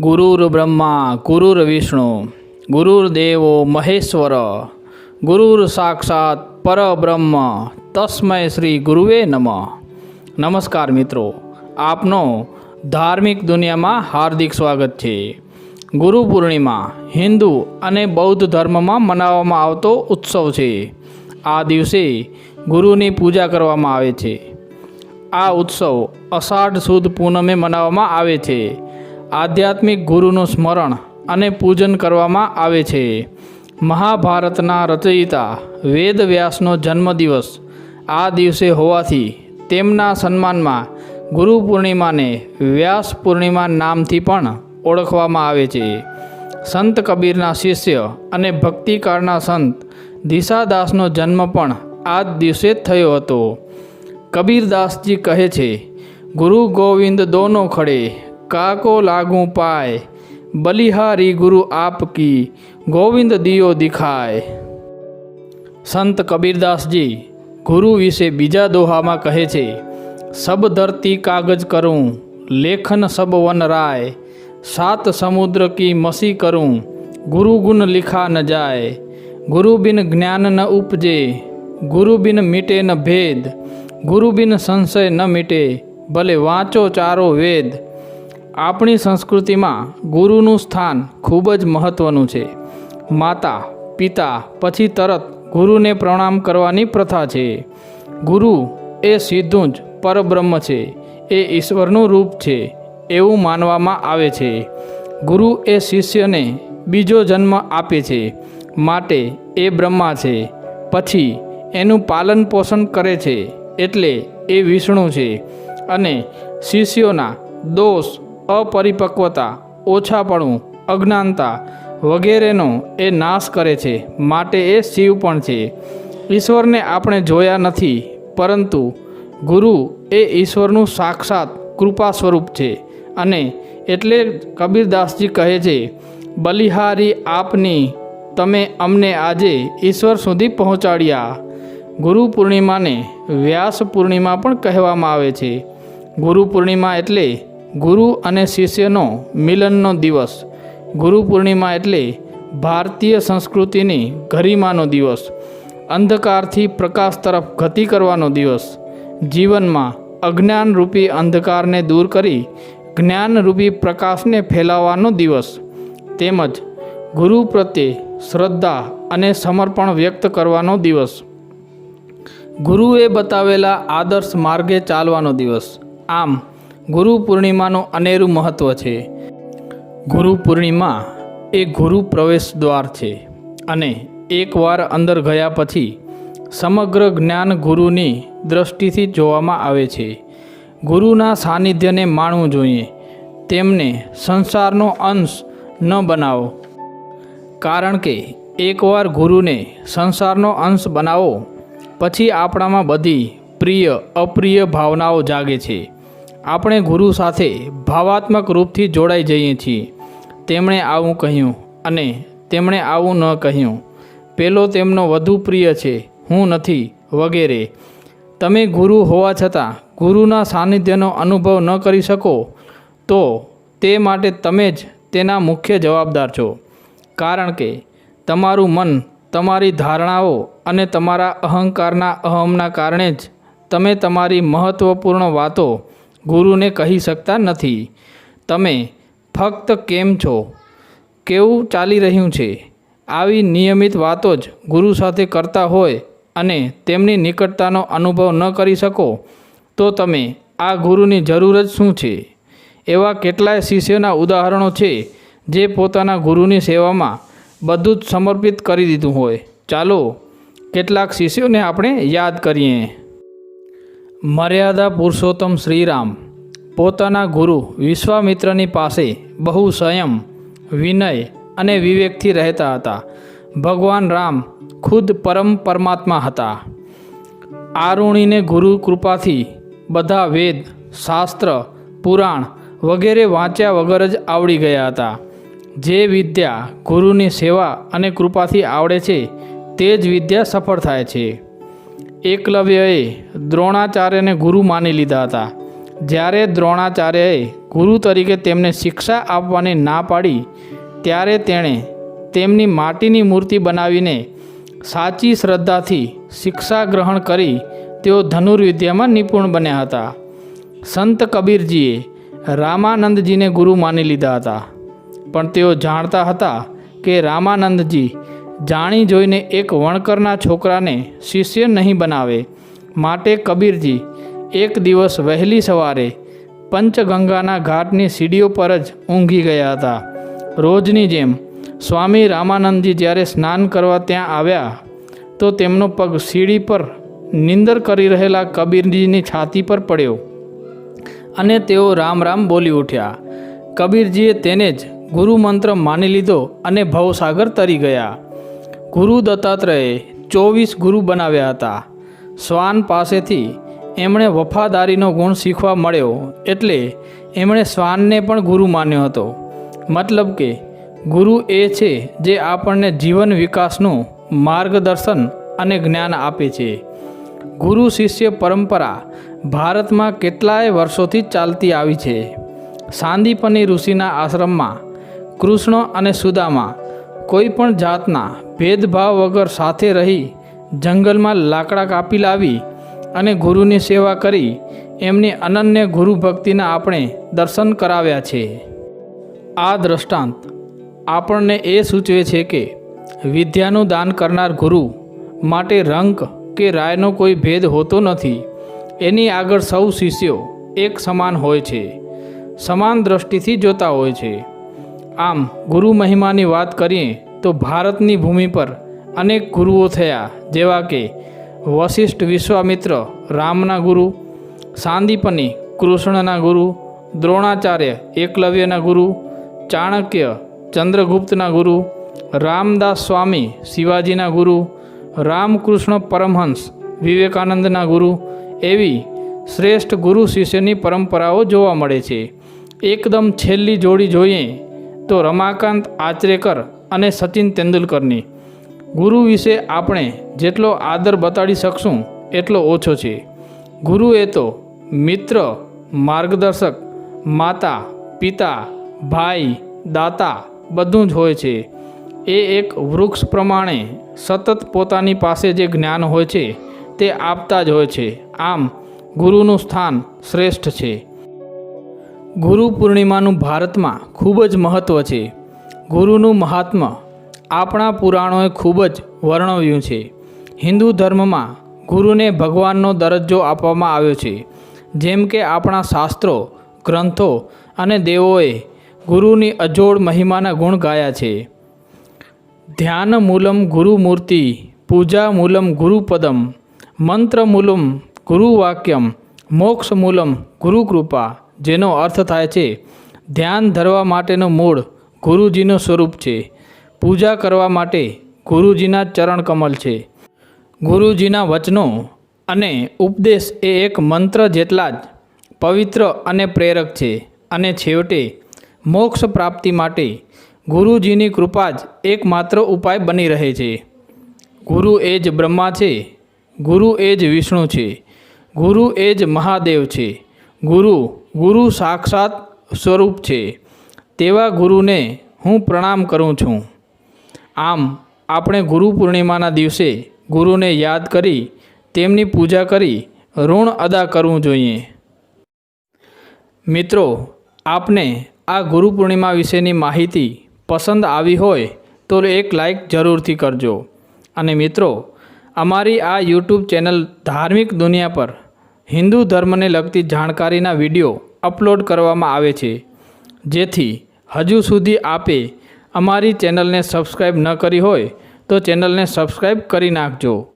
ગુરુર બ્રહ્મા, ગુરુર વિષ્ણુ ગુરુર્દેવો મહેશ્વર, ગુરુર સાક્ષાત પરબ્રહ્મ, તસ્મય શ્રી ગુરુવે નમઃ. નમસ્કાર મિત્રો, આપનો ધાર્મિક દુનિયામાં હાર્દિક સ્વાગત છે. ગુરુ પૂર્ણિમા હિન્દુ અને બૌદ્ધ ધર્મમાં મનાવવામાં આવતો ઉત્સવ છે. આ દિવસે ગુરુની પૂજા કરવામાં આવે છે. આ ઉત્સવ અષાઢ સુદ પૂનમે મનાવવામાં આવે છે. આધ્યાત્મિક ગુરુનું સ્મરણ અને પૂજન કરવામાં આવે છે. મહાભારતના રચયિતા વેદવ્યાસનો જન્મદિવસ આ દિવસે હોવાથી તેમના સન્માનમાં ગુરુ પૂર્ણિમાને વ્યાસ પૂર્ણિમા નામથી પણ ઓળખવામાં આવે છે. સંત કબીરના શિષ્ય અને ભક્તિકાળના સંત દિશાદાસનો જન્મ પણ આ જ દિવસે થયો હતો. કબીરદાસજી કહે છે, ગુરુ ગોવિંદ દોનો ખડે કાકો લાગુ પાય. બલિહારી ગુરુ આપકી, ગોવિંદ દિયો દિખાય. સંત કબીરદાસજી, ગુરુ વિશે બીજા દોહામાં કહે છે, સબ ધરતી કાગજ કરું, લેખન સબ વન રાય. સાત સમુદ્ર કી મસી કરું, ગુરુ ગુણ લિખા ન જાય. ગુરુ બિન જ્ઞાન ન ઉપજે, ગુરુ બિન મીટે ન ભેદ. ગુરુ બિન સંશય ન મીટે, ભલે વાંચો ચારો વેદ. આપણી સંસ્કૃતિમાં ગુરુનું સ્થાન ખૂબ જ મહત્ત્વનું છે. માતા, પિતા, પછી તરત ગુરુને પ્રણામ કરવાની પ્રથા છે. ગુરુ એ સીધું જ પરબ્રહ્મ છે. એ ઈશ્વરનું રૂપ છે, એવું માનવામાં આવે છે. ગુરુ એ શિષ્યને બીજો જન્મ આપે છે, માટે એ બ્રહ્મા છે. પછી એનું પાલન પોષણ કરે છે, એટલે એ વિષ્ણુ છે. અને શિષ્યોના દોષ અપરિપક્વતા, ઓછાપણું, અજ્ઞાનતા વગેરેનો એ નાશ કરે છે, માટે એ શિવ પણ છે. ઈશ્વરને આપણે જોયા નથી, પરંતુ ગુરુ એ ઈશ્વરનું સાક્ષાત કૃપા સ્વરૂપ છે અને એટલે કબીરદાસજી કહે છે, બલિહારી આપની, તમે અમને આજે ઈશ્વર સુધી પહોંચાડ્યા. ગુરુ પૂર્ણિમાને વ્યાસ પૂર્ણિમા પણ કહેવામાં આવે છે. ગુરુ પૂર્ણિમા એટલે ગુરુ અને શિષ્યનો મિલનનો દિવસ. ગુરુ પૂર્ણિમા એટલે ભારતીય સંસ્કૃતિની ગરિમાનો દિવસ. અંધકારથી પ્રકાશ તરફ ગતિ કરવાનો દિવસ. જીવનમાં અજ્ઞાનરૂપી અંધકારને દૂર કરી જ્ઞાનરૂપી પ્રકાશને ફેલાવવાનો દિવસ. તેમજ ગુરુ પ્રત્યે શ્રદ્ધા અને સમર્પણ વ્યક્ત કરવાનો દિવસ. ગુરુએ બતાવેલા આદર્શ માર્ગે ચાલવાનો દિવસ. આમ ગુરુ પૂર્ણિમાનું અનેરું મહત્ત્વ છે. ગુરુ પૂર્ણિમા એ ગુરુ પ્રવેશ દ્વાર છે અને એકવાર અંદર ગયા પછી સમગ્ર જ્ઞાન ગુરુની દ્રષ્ટિથી જોવામાં આવે છે. ગુરુના સાનિધ્યને માણવું જોઈએ. તેમને સંસારનો અંશ ન બનાવો. કારણ કે એકવાર ગુરુને સંસારનો અંશ બનાવો, પછી આપણામાં બધી પ્રિય, અપ્રિય ભાવનાઓ જાગે છે. આપણે ગુરુ સાથે ભાવાત્મક રૂપથી જોડાઈ જઈએ છીએ. તેમણે આવું કહ્યું અને તેમણે આવું ન કહ્યું. પેલો તેમનો વધુ પ્રિય છે, હું નથી, વગેરે. તમે ગુરુ હોવા છતાં ગુરુના સાનિધ્યનો અનુભવ ન કરી શકો, તો તે માટે તમે જ તેના મુખ્ય જવાબદાર છો. કારણ કે તમારું મન તમારી ધારણાઓ અને તમારા અહંકારના અહમના કારણે જ તમે તમારી મહત્ત્વપૂર્ણ વાતો ગુરુને કહી શકતા નથી. તમે ફક્ત કેમ છો? કેવું ચાલી રહ્યું છે? આવી નિયમિત વાતો જ ગુરુ સાથે કરતા હોય અને તેમની નિકટતાનો અનુભવ ન કરી શકો, તો તમે આ ગુરુની જરૂર જ શું છે? એવા કેટલાય શિષ્યોના ઉદાહરણો છે જે પોતાના ગુરુની સેવામાં બધું જ સમર્પિત કરી દીધું હોય. ચાલો, કેટલાક શિષ્યોને આપણે યાદ કરીએ. મર્યાદા પુરુષોત્તમ શ્રીરામ, પોતાના ગુરુ વિશ્વામિત્રની પાસે બહુ સંયમ વિનય અને વિવેકથી રહેતા હતા. ભગવાન રામ ખુદ પરમ પરમાત્મા હતા. આરુણીને ગુરુ કૃપાથી બધા વેદ, શાસ્ત્ર, પુરાણ વગેરે વાંચ્યા વગર જ આવડી ગયા હતા. જે વિદ્યા ગુરુની સેવા અને કૃપાથી આવડે છે, તે જ વિદ્યા સફળ થાય છે. એકલવ્યએ દ્રોણાચાર્યને ગુરુ માની લીધા હતા. જ્યારે દ્રોણાચાર્યએ ગુરુ તરીકે તેમને શિક્ષા આપવાની ના પાડી, ત્યારે તેણે તેમની માટીની મૂર્તિ બનાવીને સાચી શ્રદ્ધાથી શિક્ષા ગ્રહણ કરી તેઓ ધનુર્વિદ્યામાં નિપુણ બન્યા હતા. સંત કબીરજીએ રામાનંદજીને ગુરુ માની લીધા હતા. પણ તેઓ જાણતા હતા કે રામાનંદજી જાણી જોઈને એક વણકરના છોકરાને શિષ્ય નહીં બનાવે. માટે કબીરજી એક દિવસ વહેલી સવારે પંચગંગાના ઘાટની સીડીઓ પર જ ઊંઘી ગયા હતા. રોજની જેમ સ્વામી રામાનંદજી જ્યારે સ્નાન કરવા ત્યાં આવ્યા, તો તેમનો પગ સીડી પર નિંદર કરી રહેલા કબીરજીની છાતી પર પડ્યો અને તેઓ રામ રામ બોલી ઉઠ્યા. કબીરજીએ તેને જ ગુરુ મંત્ર માની લીધો અને ભવસાગર તરી ગયા. ગુરુ દત્તાત્રેયે ચોવીસ ગુરુ બનાવ્યા હતા. શ્વાન પાસેથી એમણે વફાદારીનો ગુણ શીખવા મળ્યો એટલે એમણે શ્વાનને પણ ગુરુ માન્યો હતો. મતલબ કે ગુરુ એ છે જે આપણને જીવન વિકાસનું માર્ગદર્શન અને જ્ઞાન આપે છે. ગુરુ શિષ્ય પરંપરા ભારતમાં કેટલાય વર્ષોથી ચાલતી આવી છે. સાંદીપની ઋષિના આશ્રમમાં, કૃષ્ણ અને સુદામા કોઈ પણ જાતના ભેદભાવ વગર સાથે રહી જંગલમાં લાકડા કાપી લાવી અને ગુરુની સેવા કરી, એમની અનન્ય ગુરુ ભક્તિના આપણે દર્શન કરાવ્યા છે. આ દ્રષ્ટાંત આપણને એ સૂચવે છે કે વિદ્યાનું દાન કરનાર ગુરુ માટે રંગ કે રાયનો કોઈ ભેદ હોતો નથી. એની આગળ સૌ શિષ્યો એક સમાન હોય છે, સમાન દ્રષ્ટિથી જોતા હોય છે. આમ ગુરુ મહિમાની વાત કરીએ તો ભારતની ભૂમિ પર અનેક ગુરુઓ થયા, જેવા કે વશિષ્ઠ વિશ્વામિત્ર રામના ગુરુ, સાંદીપની કૃષ્ણના ગુરુ, દ્રોણાચાર્ય એકલવ્યના ગુરુ, ચાણક્ય ચંદ્રગુપ્તના ગુરુ, રામદાસ સ્વામી શિવાજીના ગુરુ, રામકૃષ્ણ પરમહંસ વિવેકાનંદના ગુરુ એવી શ્રેષ્ઠ ગુરુ શિષ્યની પરંપરાઓ જોવા મળે છે. એકદમ છેલ્લી જોડી જોઈએ તો રમાકાંત આચરેકર અને સચિન તેંડુલકરની. ગુરુ વિશે આપણે જેટલો આદર બતાડી શકશું, એટલો ઓછો છે. ગુરુ એ તો મિત્ર, માર્ગદર્શક, માતા, પિતા, ભાઈ, દાતા બધું જ હોય છે. એ એક વૃક્ષ પ્રમાણે સતત પોતાની પાસે જે જ્ઞાન હોય છે, તે આપતા જ હોય છે. આમ, ગુરુનું સ્થાન શ્રેષ્ઠ છે. ગુરુ પૂર્ણિમાનું ભારતમાં ખૂબ જ મહત્ત્વ છે. ગુરુનું મહાત્મ્ય આપણા પુરાણોએ ખૂબ જ વર્ણવ્યું છે. હિન્દુ ધર્મમાં ગુરુને ભગવાનનો દરજ્જો આપવામાં આવ્યો છે. જેમ કે આપણા શાસ્ત્રો, ગ્રંથો અને દેવોએ ગુરુની અજોડ મહિમાના ગુણ ગાયા છે. ધ્યાન મૂલમ ગુરુમૂર્તિ પૂજા મૂલમ ગુરુપદમ મંત્ર મૂલમ ગુરુવાક્યમ મોક્ષ મૂલમ ગુરુકૃપા, જેનો અર્થ થાય છે, ધ્યાન ધરવા માટેનો મૂળ ગુરુજીનું સ્વરૂપ છે. પૂજા કરવા માટે ગુરુજીના ચરણ કમલ છે. ગુરુજીના વચનો અને ઉપદેશ એ એક મંત્ર જેટલા જ પવિત્ર અને પ્રેરક છે. અને છેવટે, મોક્ષ પ્રાપ્તિ માટે ગુરુજીની કૃપા જ એકમાત્ર ઉપાય બની રહે છે. ગુરુ એ જ બ્રહ્મા છે. ગુરુ એ જ વિષ્ણુ છે. ગુરુ એ જ મહાદેવ છે. ગુરુ ગુરુ સાક્ષાત સ્વરૂપ છે. તેવા ગુરુને હું પ્રણામ કરું છું. આમ, આપણે ગુરુ પૂર્ણિમાના દિવસે ગુરુને યાદ કરી, તેમની પૂજા કરી, ઋણ અદા કરવું જોઈએ. મિત્રો, આપને આ ગુરુ પૂર્ણિમા વિશેની માહિતી પસંદ આવી હોય, તો એક લાઈક જરૂરથી કરજો. અને મિત્રો, અમારી આ યુટ્યુબ ચેનલ ધાર્મિક દુનિયા પર હિન્દુ ધર્મને લગતી જાણકારીના વીડિયો અપલોડ કરવામાં આવે છે. જેથી હજુ સુધી આપે અમારી ચેનલને સબસ્ક્રાઈબ ન કરી હોય તો ચેનલને સબસ્ક્રાઈબ કરી નાખજો.